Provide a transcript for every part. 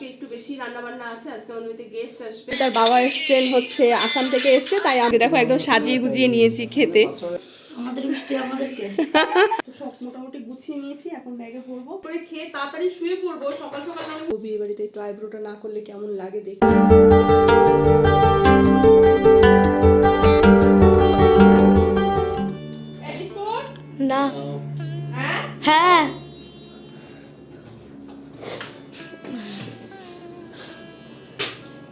আজকে একটু বেশি রান্না বান্না আছে আজকে আমাদের বাড়িতে গেস্ট আসবে। তার বাবা এসছেন হচ্ছে আসাম থেকে এসছে তাই আমি দেখো একদম সাজিয়ে গুজিয়ে নিয়েছি খেতে। আমাদের মিষ্টি আমাদেরকে। সব মোটামুটি গুছিয়ে নিয়েছি এখন ব্যাগে ভরবো করে খেয়ে তাড়াতাড়ি শুয়ে পড়ব সকাল সকাল নাহলে বিয়ে বাড়িতে একটু আইব্রোটা না করলে কেমন লাগে দেখি না।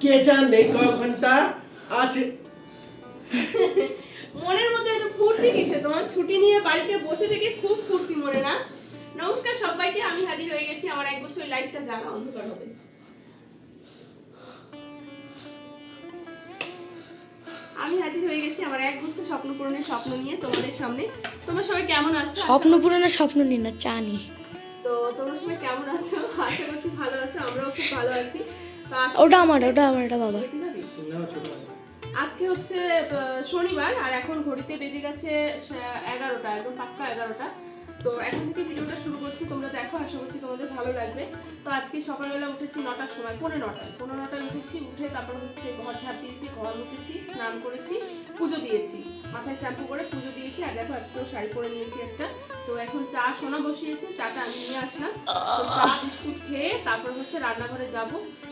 কে জানে ক ঘণ্টা আছে। মনের মধ্যে এত ফুর্তি কিসে তোমার ছুটি নিয়ে বাড়িতে বসে থেকে খুব ফুর্তি মনে না? নমস্কার সবাইকে আমি হাজির হয়ে গেছি। আমার এক বছর লাইটটা জ্বালা অন্ধকার হবে। আমি হাজির হয়ে গেছি আমার এক গুচ্ছ স্বপ্ন পূরণের স্বপ্ন নিয়ে তোমাদের সামনে। তোমরা সবাই কেমন আছো? স্বপ্ন পূরণের স্বপ্ন নি না চানি তো তোমরা সবাই কেমন আছো? আশা করছি ভালো আছো আমরাও খুব ভালো আছি। ওটা আমার ওটা আমার এটা বাবা আজকে হচ্ছে শনিবার, আর এখন ঘড়িতে বেজে গেছে এগারোটা, একদম পাক্কা এগারোটা। তো এখন থেকে ভিডিওটা শুরু করছি, তোমরা দেখো, আশা করছি তোমাদের ভালো লাগবে। তো আজকে সকালবেলা উঠেছি নটার সময় পনেরো নটায়। পনেরো নটায় উঠেছি, উঠে তারপর হচ্ছে ঘর ঝাড় দিয়েছি, ঘর মুছেছি, স্নান করেছি, পুজো দিয়েছি। মাথায় শ্যাম্পু করে পুজো দিয়েছি, আর দেখো আজকেও শাড়ি পরে নিয়েছি একটা। তো এখন চা সোনা বসিয়েছে চাটা আমি নিয়ে আসলাম। তো চা বিস্কুট খেয়ে তারপর হচ্ছে রান্নাঘরে যাব।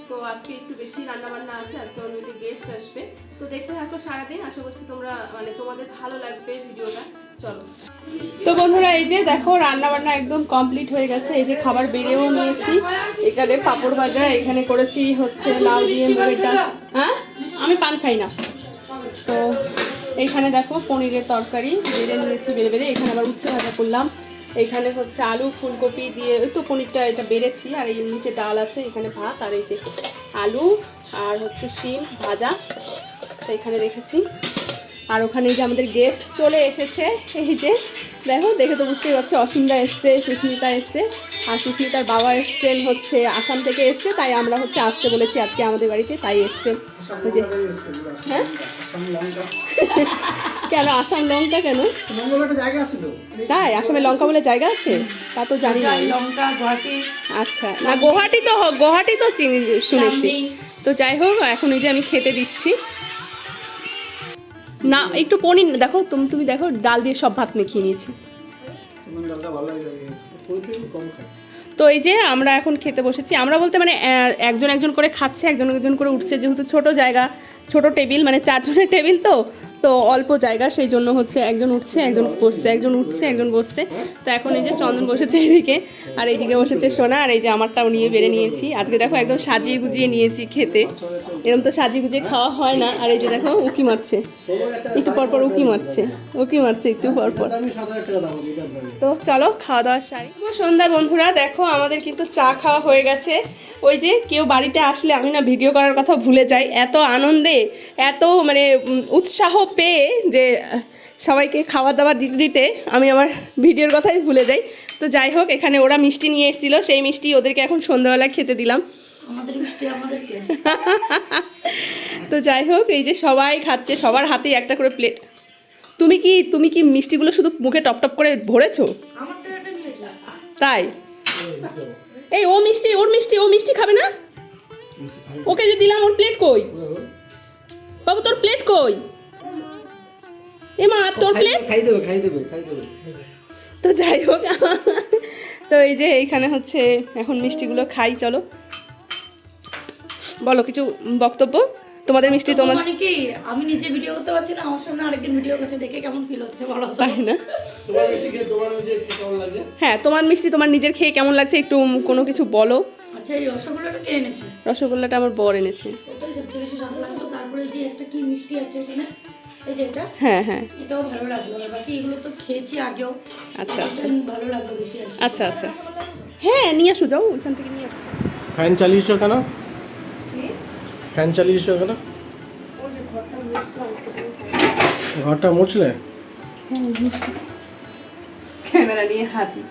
তো আজকে একটু বেশি রান্না বান্না আছে আজকে বাড়িতে গেস্ট আসবে। তো দেখতে থাকো সারাদিন আশা করছি তোমরা মানে তোমাদের ভালো লাগবে ভিডিওটা। চলো। তো বন্ধুরা এই যে দেখো রান্না বান্না একদম কমপ্লিট হয়ে গেছে। এই যে খাবার বেড়েও নিয়েছি। এখানে পাপড় ভাজা এখানে করেছি হচ্ছে লাউ দিয়ে মুগের ডাল। হ্যাঁ? আমি পান খাই না। তো এইখানে দেখো পনিরের তরকারি, বেড়ে নিয়েছি, বেড়ে বেড়ে। এখানে আবার উচ্ছে ভাজা করলাম। এইখানে হচ্ছে আলু, ফুলকপি দিয়ে, ওই তো পনিরটা এটা বেড়েছি, আর এই নিচে ডাল আছে, এখানে ভাত, আর এই যে আলু, আর হচ্ছে শিম ভাজা এখানে রেখেছি। আর ওখানে যে আমাদের গেস্ট চলে এসেছে, এই যে দেখো দেখে তো বুঝতেই পারছ অসীমদা এসছে সুস্মিতা এসছে আর সুস্মিতার বাবা এসছেন হচ্ছে আসাম থেকে এসছে তাই আমরা হচ্ছে আসতে বলেছি আজকে আমাদের বাড়িতে তাই এসছে। যে হ্যাঁ? কেন আসাম লঙ্কা কেন? তাই আসামে লঙ্কা বলে জায়গা আছে? তা তো জানি না। লঙ্কা গুয়াহাটি। আচ্ছা না গুয়াহাটি তো গুয়াহাটি তো চিনি শুনেছি। তো যাই হোক এখন এই যে আমি খেতে দিচ্ছি। না, একটু পনির দেখো, তুমি তুমি দেখো, ডাল দিয়ে সব ভাত মেখে নিয়েছি। তো এই যে আমরা এখন খেতে বসেছি, আমরা বলতে মানে একজন একজন করে খাচ্ছে, একজন একজন করে উঠছে, যেহেতু ছোট জায়গা, ছোট টেবিল মানে চারজনের টেবিল তো তো অল্প জায়গা, সেই জন্য হচ্ছে একজন উঠছে, একজন বসছে, একজন উঠছে, একজন বসছে। তো এখন এই যে চন্দন বসেছে এদিকে, আর এইদিকে বসেছে সোনা, আর এই যে আমারটাও নিয়ে বেড়ে নিয়েছি। আজকে দেখো একদম সাজিয়ে গুজিয়ে নিয়েছি খেতে। এরকম তো সাজিয়ে গুজিয়ে খাওয়া হয় না। আর এই যে দেখো উঁকি মারছে। একটু পরপর উঁকি মারছে উঁকি মারছে একটু পর তো চলো খাওয়া দাওয়ার সারি। সন্ধ্যা বন্ধুরা দেখো আমাদের কিন্তু চা খাওয়া হয়ে গেছে। ওই যে কেউ বাড়িতে আসলে আমি না ভিডিও করার কথা ভুলে যাই। এত আনন্দে এত মানে উৎসাহ পেয়ে যে সবাইকে খাওয়া দাওয়া দিতে দিতে আমি আমার ভিডিওর কথাই ভুলে যাই। তো যাই হোক এখানে ওরা মিষ্টি নিয়ে এসেছিল সেই মিষ্টি ওদেরকে এখন সন্ধ্যাবেলা খেতে দিলাম। তো যাই হোক এই যে সবাই খাচ্ছে সবার হাতেই একটা করে প্লেট তুমি কি তুমি কি মিষ্টিগুলো শুধু মুখে টপ টপ করে ভরেছো? আমার তো এটা নিয়েছে তাই? এই ও মিষ্টি ওর মিষ্টি ও মিষ্টি খাবে না? ওকে যে দিলাম ওর প্লেট কই? বাবু তোর প্লেট কই? এ মা তোর প্লেট খাই দেবে খাই দেবে খাই দেবে। তো যাই হোক তো এই যে এইখানে হচ্ছে এখন মিষ্টিগুলো খাই চলো। বলো কিছু বক্তব্য? তোমাদের মিষ্টি তোমাদের মানে কি আমি নিজে ভিডিও করতে পারছি না আমার সামনে আরেকজন ভিডিও করছে দেখে কেমন ফিল হচ্ছে বলো তো। তাই না? তোমার মিষ্টি খেয়ে তোমার মিষ্টি খেয়ে কেমন লাগে? হ্যাঁ তোমার মিষ্টি তোমার নিজের খেয়ে কেমন লাগছে একটু কোনো কিছু বলো। আচ্ছা এই রসগোল্লাটা কে এনেছে? রসগোল্লাটা আমার বর এনেছে। ওটাই সবচেয়ে বেশি স্বাদ লাগল তারপরে যে একটা কি মিষ্টি আছে ওখানে? এই যে এটা? হ্যাঁ হ্যাঁ। এটাও ভালো লাগল। আর বাকি এগুলো তো খেয়েছি আগেও। আচ্ছা আচ্ছা। ভালো লাগল বেশি আচ্ছা আচ্ছা। হ্যাঁ নিয়ে আসো যাও ওইখান থেকে নিয়ে আসো। ফ্যান চালিয়েছো কেন? ফ্যান চালিয়েছো কেন ঘরটা মুছলে? ক্যামেরা নিয়ে হাজির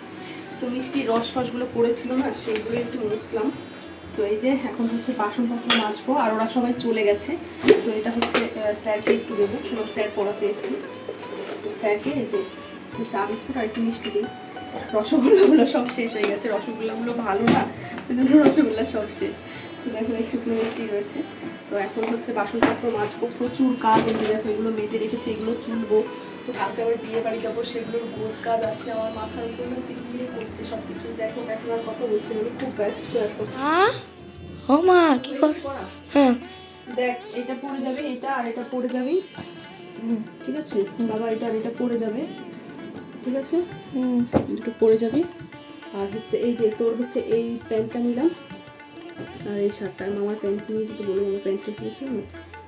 তো মিষ্টির রস ফসগুলো পড়েছিল না সেগুলো একটু মুছলাম। তো এই যে এখন হচ্ছে বাসনপত্র মাজবো, আর ওরা সবাই চলে গেছে। তো এটা হচ্ছে স্যারকে একটু দেবো। শুধু স্যার পড়াতে এসেছি। স্যারকে এই যে চা বিস্কুট আর একটু মিষ্টি দিই। রসগোল্লাগুলো সব শেষ হয়ে গেছে। রসগোল্লাগুলো ভালো না রসগোল্লা সব শেষ। দেখো এই শুকনো মিষ্টি রয়েছে। তো এখন হচ্ছে বাসনপত্র মাজবো। প্রচুর কাজ যে দেখো এগুলো মেজে রেখেছি এগুলো তুলবো। তো কালকে আবার বিয়ে বাড়ি যাব সেগুলোর গোছ কাজ আছে আমার মাথার উপরে দিয়ে করছে সব কিছু হোক এখন আর কথা বলছি আমি খুব ব্যস্ত এত। ও মা কি কর হ্যাঁ। দেখ এটা পড়ে যাবে এটা আর এটা পড়ে যাবে ঠিক আছে? বাবা এটা আর এটা পড়ে যাবে। ঠিক আছে? হুম। দুটো পড়ে যাবে। আর হচ্ছে এই যে তোর হচ্ছে এই প্যান্টটা নিলাম। আর এই শার্টটা মামার প্যান্ট নিয়েছি তো বলে মামার প্যান্টটা নিয়েছি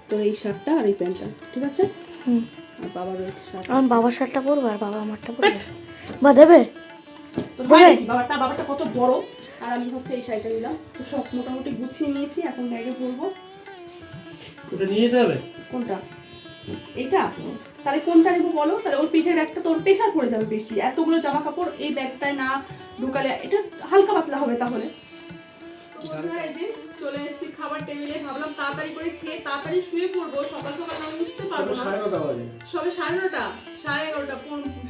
তোর এই শার্টটা আর এই প্যান্টটা ঠিক আছে? হুম। আর বাবার ওই শার্ট আমার বাবার শার্টটা পরবো আর বাবা আমারটা পরবে। বা দেবে? বাবারটা বাবারটা কত বড়। আর আমি হচ্ছে এই শাড়িটা নিলাম। তো সব মোটামুটি গুছিয়ে নিয়েছি এখন ব্যাগে পরবো। ওটা নিয়ে যেতে হবে? কোনটা? এইটা? তাহলে কোনটা নেব বলো? তাহলে ওর পিঠের ব্যাগটা তোর প্রেশার পড়ে যাবে বেশি। এতগুলো জামা কাপড় এই ব্যাগটায় না ঢুকালে এটা হালকা পাতলা হবে তাহলে। বন্ধুরা, এই যে চলে এসেছি খাবার টেবিলে। ভাবলাম তাড়াতাড়ি করে খেয়ে তাড়াতাড়ি শুয়ে পড়ব। সকাল সকাল আমি উঠতে পারব না। সাড়ে সবে সাড়ে নটা? সাড়ে এগারোটা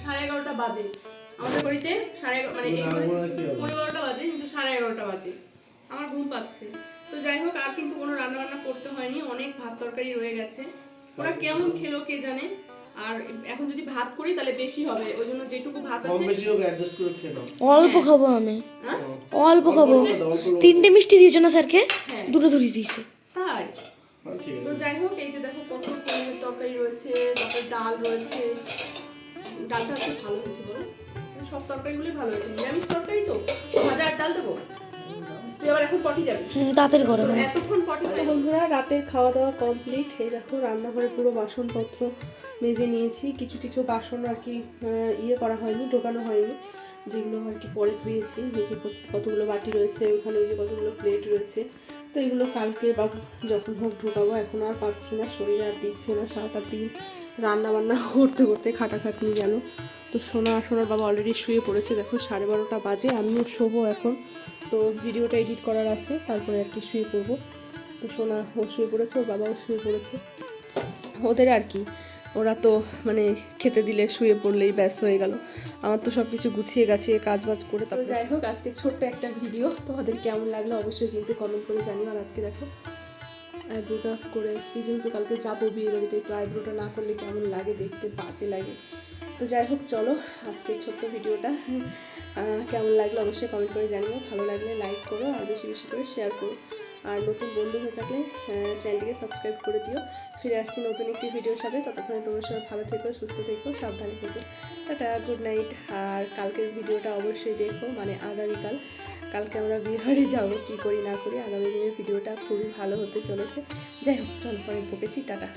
সাড়ে এগারোটা বাজে। আমাদের বাড়িতে সাড়ে মানে? পনেরো বারোটা বাজে কিন্তু সাড়ে এগারোটা বাজে। আমার ঘুম পাচ্ছে। তো যাই হোক আর কিন্তু কোনো রান্না বান্না করতে হয়নি। অনেক ভাত তরকারি রয়ে গেছে। ওরা কেমন খেলো কে জানে? আর এখন যদি ভাত করি তাহলে বেশি হবে ওই জন্য যেটুকু ভাত কম বেশি হোক অ্যাডজাস্ট করে খেয়ে নাও। অল্প খাব আমি। হ্যাঁ? অল্প খাব। তিনটে মিষ্টি দিয়েছ না স্যারকে? হ্যাঁ। দুটো ধরিয়ে দিয়েছে। তাই? হ্যাঁ, তো যাই হোক এই যে দেখো কত পনিরের তরকারি রয়েছে তারপরে ডাল রয়েছে। ডালটা একটু ভালো হয়েছে বলো। সব তরকারিগুলোই ভালো হয়েছে। নিরামিষ তরকারি তো? ভাজা আর ডাল দেবো? তুই আবার এখন পটি যাবি? তাড়াতাড়ি করো এতক্ষণ পটি বন্ধুরা রাতের খাওয়া দাওয়া কমপ্লিট এই দেখো রান্নাঘরে পুরো বাসনপত্র মেজে নিয়েছি। কিছু কিছু বাসন আর কি ইয়ে করা হয়নি ঢোকানো হয়নি। যেগুলো আর কি পরে ধুয়েছি। এই যে কতগুলো বাটি রয়েছে ওখানে যে কতগুলো প্লেট রয়েছে। তো এগুলো কালকে বা যখন হোক ঢোকাবো। এখন আর পারছি না শরীর আর দিচ্ছে না সারাটা দিন। রান্না বান্না করতে করতে খাটাখাটনি যেন। তো সোনা সোনার বাবা অলরেডি শুয়ে পড়েছে দেখো সাড়ে বারোটা বাজে আমিও শোবো এখন। তো ভিডিওটা এডিট করার আছে তারপরে আর কি শুয়ে পড়ব। তো সোনা ও শুয়ে পড়েছে ওর বাবাও শুয়ে পড়েছে। ওদের আর কি ওরা তো মানে খেতে দিলে শুয়ে পড়লেই ব্যস্ত হয়ে গেল। আমার তো সব কিছু গুছিয়ে গাছিয়ে কাজ বাজ করে তারপর যাই হোক আজকে ছোট্ট একটা ভিডিও। তোমাদের কেমন লাগল অবশ্যই কিন্তু কমেন্ট করে জানিও। আর আজকে দেখো আইব্রোটা করে এসেছি। যেহেতু কালকে যাব বিয়ে বাড়িতে, একটু আইব্রোটা না করলে কেমন লাগে, দেখতে বাজে লাগে। তো যাই হোক, চলো আজকে ছোট্ট ভিডিওটা কেমন লাগল অবশ্যই কমেন্ট করে জানিও। ভালো লাগলে লাইক করো আর বেশি বেশি করে শেয়ার করো। আর নতুন বন্ধু হয়ে থাকলে চ্যানেলটিকে সাবস্ক্রাইব করে দিও। ফিরে আসছি নতুন একটি ভিডিওর সাথে। ততক্ষণে তোমার সবাই ভালো থেকো, সুস্থ থেকো, সাবধানে থেকো। টাটা গুড নাইট আর কালকের ভিডিওটা অবশ্যই দেখো মানে আগামীকাল। কালকে আমরা বিহারে যাব, কি করি না করি, আগামী দিনের ভিডিওটা খুবই ভালো হতে চলেছে। যাই হোক, চল পরে বকেছি, টাটা।